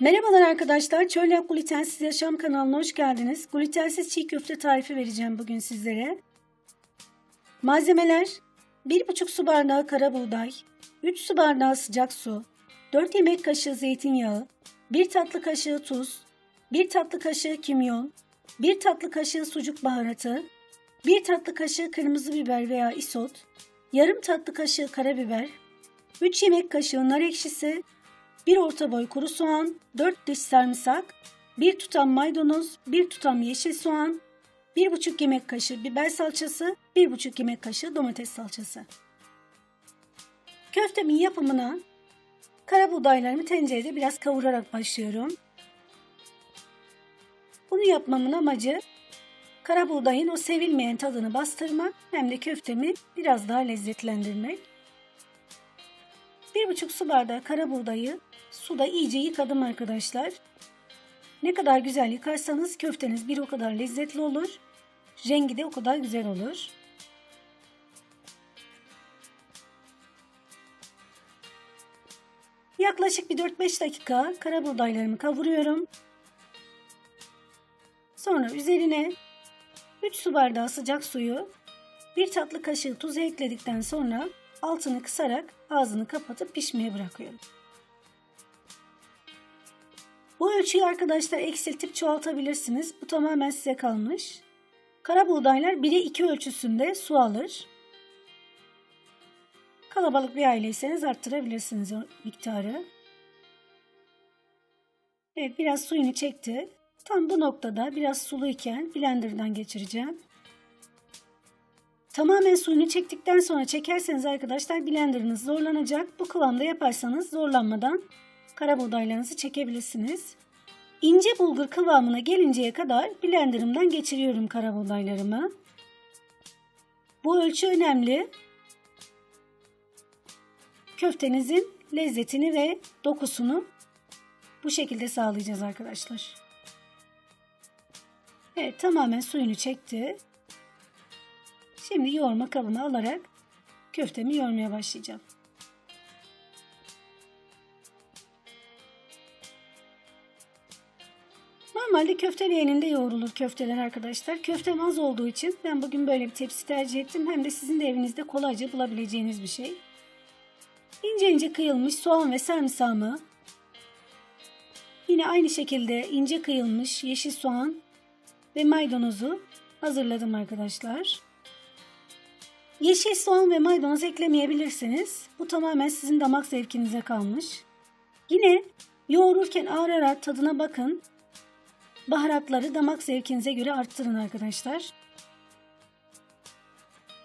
Merhabalar arkadaşlar. Çölyak Glutensiz Yaşam kanalına hoş geldiniz. Glutensiz çiğ köfte tarifi vereceğim bugün sizlere. Malzemeler 1,5 su bardağı kara buğday, 3 su bardağı sıcak su, 4 yemek kaşığı zeytinyağı, 1 tatlı kaşığı tuz, 1 tatlı kaşığı kimyon, 1 tatlı kaşığı sucuk baharatı, 1 tatlı kaşığı kırmızı biber veya isot, yarım tatlı kaşığı karabiber, 3 yemek kaşığı nar ekşisi, 1 orta boy kuru soğan, 4 diş sarımsak, 1 tutam maydanoz, 1 tutam yeşil soğan, 1,5 yemek kaşığı biber salçası, 1,5 yemek kaşığı domates salçası. Köftemin yapımına kara buğdaylarımı tencerede biraz kavurarak başlıyorum. Bunu yapmamın amacı kara buğdayın o sevilmeyen tadını bastırmak hem de köftemi biraz daha lezzetlendirmek. 1,5 su bardağı kara buğdayı suda iyice yıkadım arkadaşlar. Ne kadar güzel yıkarsanız köfteniz bir o kadar lezzetli olur. Rengi de o kadar güzel olur. Yaklaşık bir 4-5 dakika kara buğdaylarımı kavuruyorum. Sonra üzerine 3 su bardağı sıcak suyu, 1 tatlı kaşığı tuzu ekledikten sonra altını kısarak ağzını kapatıp pişmeye bırakıyorum. Bu ölçüyü arkadaşlar eksiltip çoğaltabilirsiniz. Bu tamamen size kalmış. Kara buğdaylar 1'e 2 ölçüsünde su alır. Kalabalık bir aileyseniz arttırabilirsiniz o miktarı. Evet biraz suyunu çekti. Tam bu noktada biraz suluyken blenderdan geçireceğim. Tamamen suyunu çektikten sonra çekerseniz arkadaşlar blenderınız zorlanacak. Bu kıvamda yaparsanız zorlanmadan kara buğdaylarınızı çekebilirsiniz. İnce bulgur kıvamına gelinceye kadar blenderımdan geçiriyorum kara buğdaylarımı. Bu ölçü önemli. Köftenizin lezzetini ve dokusunu bu şekilde sağlayacağız arkadaşlar. Evet tamamen suyunu çekti. Şimdi yoğurma kabına alarak köftemi yoğurmaya başlayacağım. Normalde köfte leğeninde yoğrulur köfteler arkadaşlar. Köftem az olduğu için ben bugün böyle bir tepsi tercih ettim. Hem de sizin de evinizde kolayca bulabileceğiniz bir şey. İnce ince kıyılmış soğan ve sarımsağımı yine aynı şekilde ince kıyılmış yeşil soğan ve maydanozu hazırladım arkadaşlar. Yeşil soğan ve maydanoz eklemeyebilirsiniz. Bu tamamen sizin damak zevkinize kalmış. Yine yoğururken ağır ağır tadına bakın. Baharatları damak zevkinize göre arttırın arkadaşlar.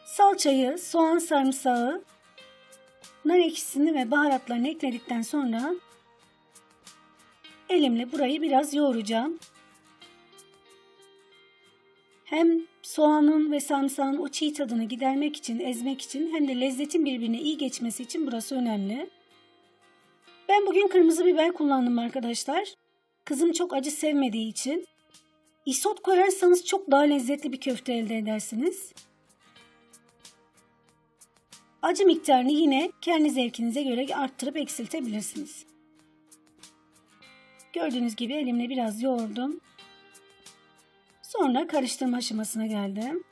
Salçayı, soğan sarımsağı, nar ekşisini ve baharatlarını ekledikten sonra elimle burayı biraz yoğuracağım. Hem soğanın ve sarımsağın o çiğ tadını gidermek için, ezmek için hem de lezzetin birbirine iyi geçmesi için burası önemli. Ben bugün kırmızı biber kullandım arkadaşlar. Kızım çok acı sevmediği için. Isot koyarsanız çok daha lezzetli bir köfte elde edersiniz. Acı miktarını yine kendi zevkinize göre arttırıp eksiltebilirsiniz. Gördüğünüz gibi elimle biraz yoğurdum. Sonra karıştırma aşamasına geldim.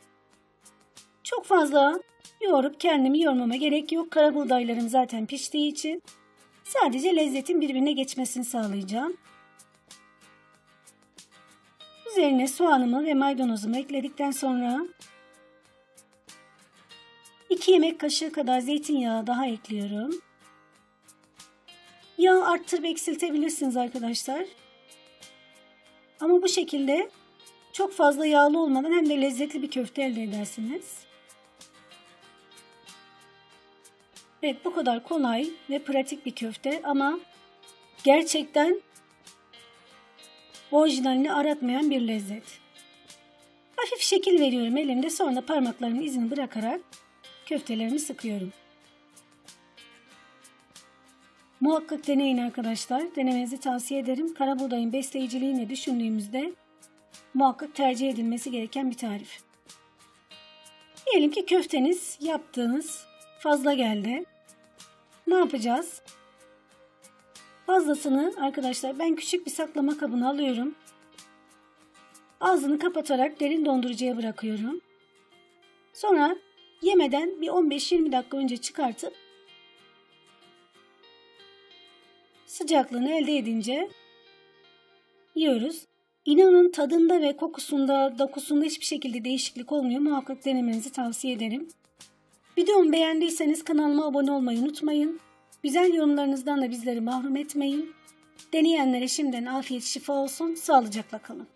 Çok fazla yoğurup kendimi yormama gerek yok. Kara buğdaylarım zaten piştiği için sadece lezzetin birbirine geçmesini sağlayacağım. Üzerine soğanımı ve maydanozumu ekledikten sonra 2 yemek kaşığı kadar zeytinyağı daha ekliyorum. Yağ arttırıp eksiltebilirsiniz arkadaşlar. Ama bu şekilde çok fazla yağlı olmadan hem de lezzetli bir köfte elde edersiniz. Evet bu kadar kolay ve pratik bir köfte ama gerçekten orijinalini aratmayan bir lezzet. Hafif şekil veriyorum elimde sonra parmaklarımın izini bırakarak köftelerimi sıkıyorum. Muhakkak deneyin arkadaşlar. Denemenizi tavsiye ederim. Karabuğdayın besleyiciliğini düşündüğümüzde muhakkak tercih edilmesi gereken bir tarif. Diyelim ki köfteniz yaptığınız fazla geldi. Ne yapacağız? Fazlasını arkadaşlar ben küçük bir saklama kabına alıyorum. Ağzını kapatarak derin dondurucuya bırakıyorum. Sonra yemeden bir 15-20 dakika önce çıkartıp sıcaklığını elde edince yiyoruz. İnanın tadında ve kokusunda, dokusunda hiçbir şekilde değişiklik olmuyor. Muhakkak denemenizi tavsiye ederim. Videomu beğendiyseniz kanalıma abone olmayı unutmayın. Güzel yorumlarınızdan da bizleri mahrum etmeyin. Deneyenlere şimdiden afiyet şifa olsun. Sağlıcakla kalın.